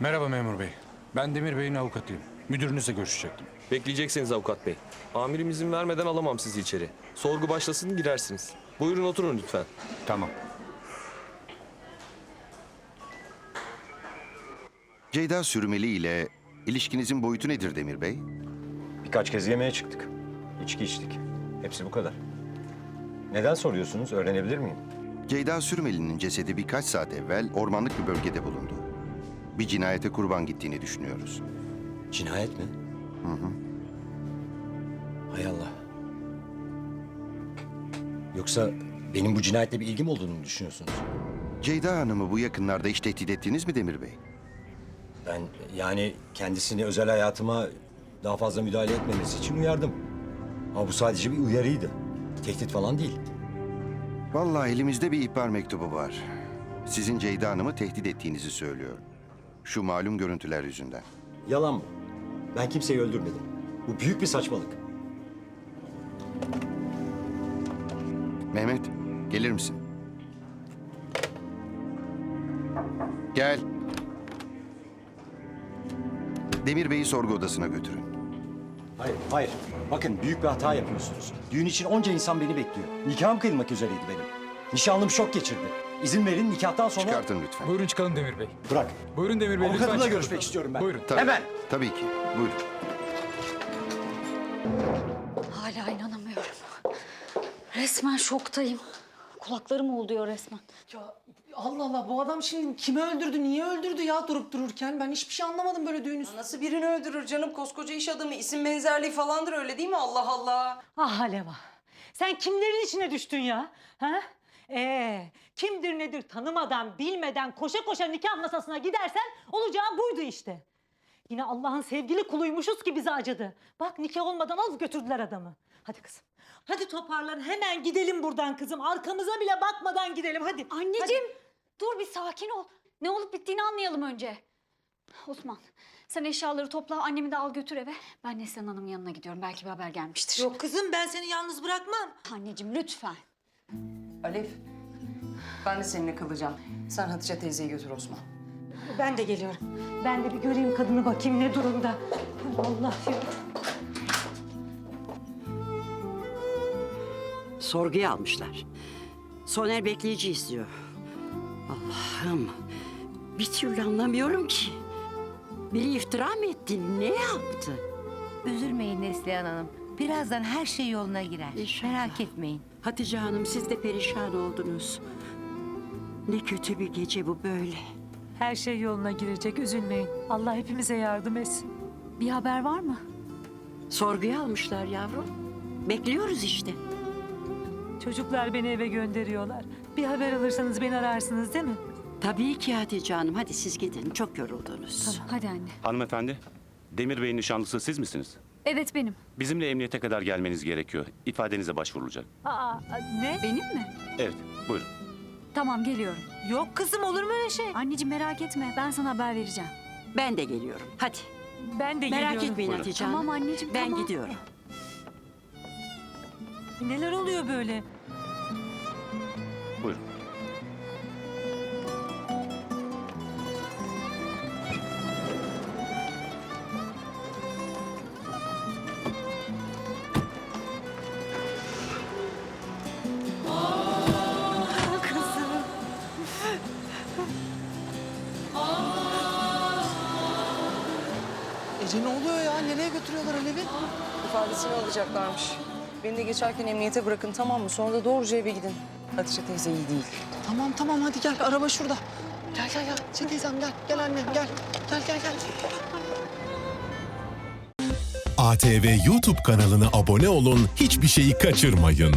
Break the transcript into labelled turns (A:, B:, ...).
A: Merhaba memur bey. Ben Demir Bey'in avukatıyım. Müdürünüzle görüşecektim.
B: Bekleyeceksiniz avukat bey. Amirim izin vermeden alamam sizi içeri. Sorgu başlasın girersiniz. Buyurun oturun lütfen.
A: Tamam.
C: Ceyda Sürmeli ile ilişkinizin boyutu nedir Demir Bey?
D: Birkaç kez yemeğe çıktık. İçki içtik. Hepsi bu kadar. Neden soruyorsunuz? Öğrenebilir miyim?
C: Ceyda Sürmeli'nin cesedi birkaç saat evvel ormanlık bir bölgede bulundu. Bir cinayete kurban gittiğini düşünüyoruz.
D: Cinayet mi? Hı hı. Hay Allah. Yoksa benim bu cinayetle bir ilgim olduğunu mu düşünüyorsunuz?
C: Ceyda Hanım'ı bu yakınlarda hiç tehdit ettiniz mi Demir Bey?
D: Ben yani kendisini özel hayatıma daha fazla müdahale etmemesi için uyardım. Ama bu sadece bir uyarıydı. Tehdit falan değil.
C: Vallahi elimizde bir ihbar mektubu var. Sizin Ceyda Hanım'ı tehdit ettiğinizi söylüyor. Şu malum görüntüler yüzünden.
D: Yalan mı? Ben kimseyi öldürmedim. Bu büyük bir saçmalık.
C: Mehmet, gelir misin? Gel. Demir Bey'i sorgu odasına götürün.
D: Hayır, hayır. Bakın büyük bir hata yapıyorsunuz. Düğün için onca insan beni bekliyor. Nikahım kıyılmak üzereydi benim. Nişanlım şok geçirdi. İzin verin nikahtan sonra...
C: Çıkartın lütfen.
E: Buyurun çıkalım Demir Bey.
D: Bırak.
E: Buyurun Demir Bey lütfen
D: Avukatımla
E: çıkalım.
D: görüşmek istiyorum ben.
E: Buyurun.
C: Tabii,
D: Hemen.
C: Tabii ki. Buyurun.
F: Hala inanamıyorum. Resmen şoktayım. Kulaklarım oluyor resmen.
G: Ya Allah Allah bu adam şimdi kimi öldürdü, niye öldürdü ya durup dururken? Ben hiçbir şey anlamadım böyle düğün üstü.
H: Nasıl birini öldürür canım koskoca iş adamı isim benzerliği falandır öyle değil mi Allah Allah.
I: Ah Aleva. Sen kimlerin içine düştün ya? Ha? Ee, kimdir nedir tanımadan, bilmeden koşa koşa nikah masasına gidersen olacağı buydu işte. Yine Allah'ın sevgili kuluymuşuz ki bize acıdı. Bak nikah olmadan alıp götürdüler adamı. Hadi kızım. Hadi toparlan hemen gidelim buradan kızım. Arkamıza bile bakmadan gidelim hadi.
F: Anneciğim dur bir sakin ol. Ne olup bittiğini anlayalım önce. Osman sen eşyaları topla annemi de al götür eve. Ben Neslihan Hanım'ın yanına gidiyorum. Belki bir haber gelmiştir.
G: Yok kızım ben seni yalnız bırakmam.
F: Anneciğim lütfen.
H: Alef ben de seninle kalacağım. Sen Hatice teyzeyi götür Osman.
I: Ben de geliyorum. Ben de bir göreyim kadını bakayım ne durumda. Allah ya.
J: Sorguya almışlar. Soner bekleyici istiyor. Allah'ım bir türlü anlamıyorum ki. Biri iftira mı etti? Ne yaptı?
K: Üzülmeyin Neslihan Hanım. Birazdan her şey yoluna girer.
J: İnşallah.
K: Merak etmeyin.
J: Hatice Hanım siz de perişan oldunuz. Ne kötü bir gece bu böyle.
I: Her şey yoluna girecek üzülmeyin. Allah hepimize yardım etsin.
F: Bir haber var mı?
J: Sorguya almışlar yavrum. Bekliyoruz işte.
I: Çocuklar beni eve gönderiyorlar. Bir haber alırsanız beni ararsınız değil mi?
J: Tabii ki Hatice Hanım. Hadi siz gidin. Çok yoruldunuz.
F: Hadi anne.
L: Hanımefendi, Demir Bey'in nişanlısı siz misiniz?
F: Evet benim.
L: Bizimle emniyete kadar gelmeniz gerekiyor. İfadenize başvurulacak.
I: Aa, ne?
F: Benim mi?
L: Evet, buyurun.
F: Tamam geliyorum.
I: Yok kızım olur mu öyle şey?
F: Anneciğim merak etme ben sana haber vereceğim.
J: Ben de geliyorum. Hadi.
I: Ben de
J: Merak
I: geliyorum.
J: etmeyin
L: Buyurun.
J: Hatice
F: Tamam anneciğim,
J: Ben
F: tamam.
J: gidiyorum.
I: Neler oluyor böyle?
L: Buyurun.
G: Nereye götürüyorlar Alev'i?
H: İfadesini alacaklarmış. Beni de geçerken emniyete bırakın tamam mı? Sonra da doğruca eve gidin. Hatice teyze iyi değil.
G: Tamam tamam hadi gel araba şurada. Gel gel gel. Ece teyzem gel. Gel annem gel. Gel gel gel.
M: ATV YouTube kanalına abone olun, hiçbir şeyi kaçırmayın.